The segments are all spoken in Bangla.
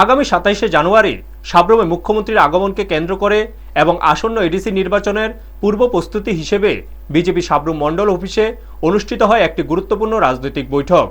আগামী সাতাইশে জানুয়ারি সাব্রমে মুখ্যমন্ত্রীর আগমনকে কেন্দ্র করে এবং আসন্ন এডিসি নির্বাচনের পূর্ব প্রস্তুতি হিসেবে বিজেপি সাব্রুম মণ্ডল অফিসে অনুষ্ঠিত হয় একটি গুরুত্বপূর্ণ রাজনৈতিক বৈঠক।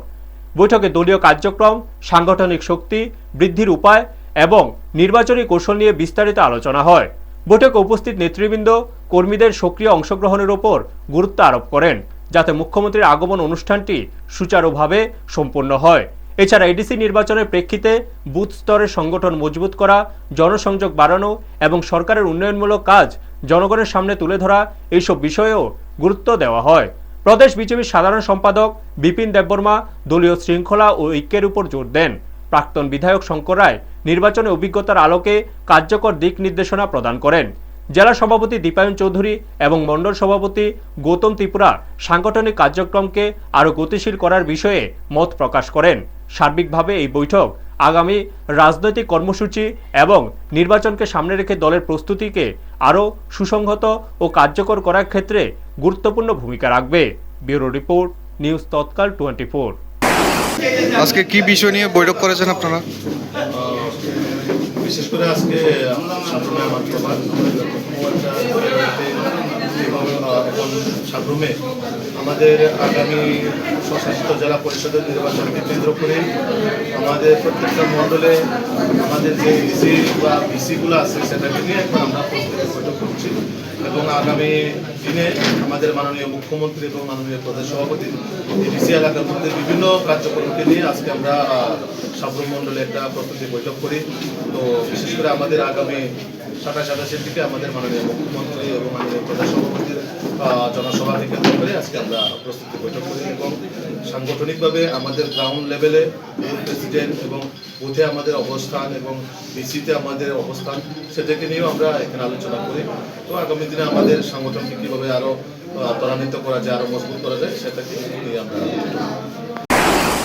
বৈঠকে দলীয় কার্যক্রম, সাংগঠনিক শক্তি, বৃদ্ধির উপায় এবং নির্বাচনী কৌশল নিয়ে বিস্তারিত আলোচনা হয়। বৈঠকে উপস্থিত নেতৃবৃন্দ কর্মীদের সক্রিয় অংশগ্রহণের ওপর গুরুত্ব আরোপ করেন, যাতে মুখ্যমন্ত্রীর আগমন অনুষ্ঠানটি সুচারুভাবে সম্পন্ন হয়। এছাড়া এডিসি নির্বাচনের প্রেক্ষিতে বুথ স্তরের সংগঠন মজবুত করা, জনসংযোগ বাড়ানো এবং সরকারের উন্নয়নমূলক কাজ জনগণের সামনে তুলে ধরা এইসব বিষয়েও গুরুত্ব দেওয়া হয়। প্রদেশ বিজেপির সাধারণ সম্পাদক বিপিন দেববর্মা দলীয় শৃঙ্খলা ও ঐক্যের উপর জোর দেন। প্রাক্তন বিধায়ক শঙ্কর রায় নির্বাচনে অভিজ্ঞতার আলোকে কার্যকর দিক নির্দেশনা প্রদান করেন। জেলা সভাপতি দীপায়ন চৌধুরী এবং মণ্ডল সভাপতি গৌতম ত্রিপুরা সাংগঠনিক কার্যক্রমকে আরও গতিশীল করার বিষয়ে মত প্রকাশ করেন। সার্বিকভাবে এই বৈঠক আগামী রাজনৈতিক কর্মসূচি এবং নির্বাচনকে সামনে রেখে দলের প্রস্তুতিকে আরও সুসংহত ও কার্যকর করার ক্ষেত্রে গুরুত্বপূর্ণ ভূমিকা রাখবে। Bureau report news Tatkal twenty four. আজকে কি বিষয় নিয়ে বৈঠক করেছেন আপনারা? বিশেষ করে আজকে সাবরুমে আমাদের আগামী স্বশাসিত জেলা পরিষদের নির্বাচনকে কেন্দ্র করে আমাদের প্রত্যেকটা মণ্ডলে আমাদের যে ইসি বা ভিসিগুলো আছে সেটাকে নিয়ে এখন আমরা প্রস্তুতি বৈঠক করছি। এবং আগামী দিনে আমাদের মাননীয় মুখ্যমন্ত্রী এবং মাননীয় প্রদেশ সভাপতি ডিসি এলাকার মধ্যে বিভিন্ন কার্যক্রমকে নিয়ে আজকে আমরা সাবরুম মণ্ডলে একটা প্রস্তুতি বৈঠক করি। তো বিশেষ করে আমাদের আগামী সাতাশ সাতাশের দিকে আমাদের মাননীয় মুখ্যমন্ত্রী এবং মাননীয় প্রদেশ সভাপতির জনসভাকে কেন্দ্র করে আজকে আমরা প্রস্তুতি বৈঠক করি এবং সাংগঠনিকভাবে আমাদের গ্রাউন্ড লেভেলে প্রেসিডেন্ট এবং বুথে আমাদের অবস্থান এবং বিসিতে আমাদের অবস্থান সেটাকে নিয়েও আমরা এখানে আলোচনা করি। তো আগামী দিনে আমাদের সংগঠনকে কীভাবে আরও ত্বরান্বিত করা যায় আরও মজবুত করা যায় সেটাকে নিয়ে আমরা